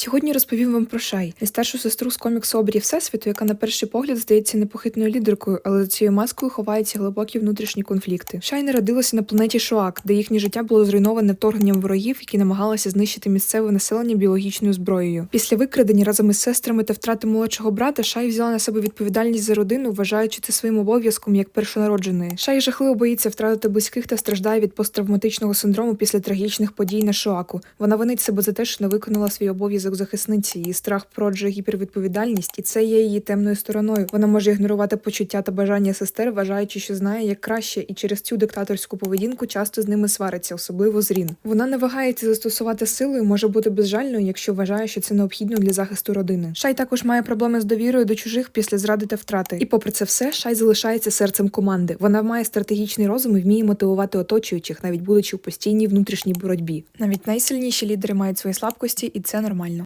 Сьогодні розповім вам про Шай, найстаршу сестру з коміксу обрії Всесвіту, яка на перший погляд здається непохитною лідеркою, але за цією маскою ховаються глибокі внутрішні конфлікти. Шай народилася на планеті Шоак, де їхнє життя було зруйноване вторгненням ворогів, які намагалися знищити місцеве населення біологічною зброєю. Після викрадення разом із сестрами та втрати молодшого брата Шай взяла на себе відповідальність за родину, вважаючи це своїм обов'язком як першонародженої. Шай жахливо боїться втратити близьких та страждає від посттравматичного синдрому після трагічних подій на Шоаку. Вона винить себе за те, що не виконала свій обов'язок захисниці. Її страх породжує гіпервідповідальність, і це є її темною стороною. Вона може ігнорувати почуття та бажання сестер, вважаючи, що знає як краще, і через цю диктаторську поведінку часто з ними свариться, особливо з Рін. Вона не вагається застосувати силу і може бути безжальною, якщо вважає, що це необхідно для захисту родини. Шай також має проблеми з довірою до чужих після зради та втрати. І попри це все, Шай залишається серцем команди. Вона має стратегічний розум і вміє мотивувати оточуючих, навіть будучи у постійній внутрішній боротьбі. Навіть найсильніші лідери мають свої слабкості, і це нормально.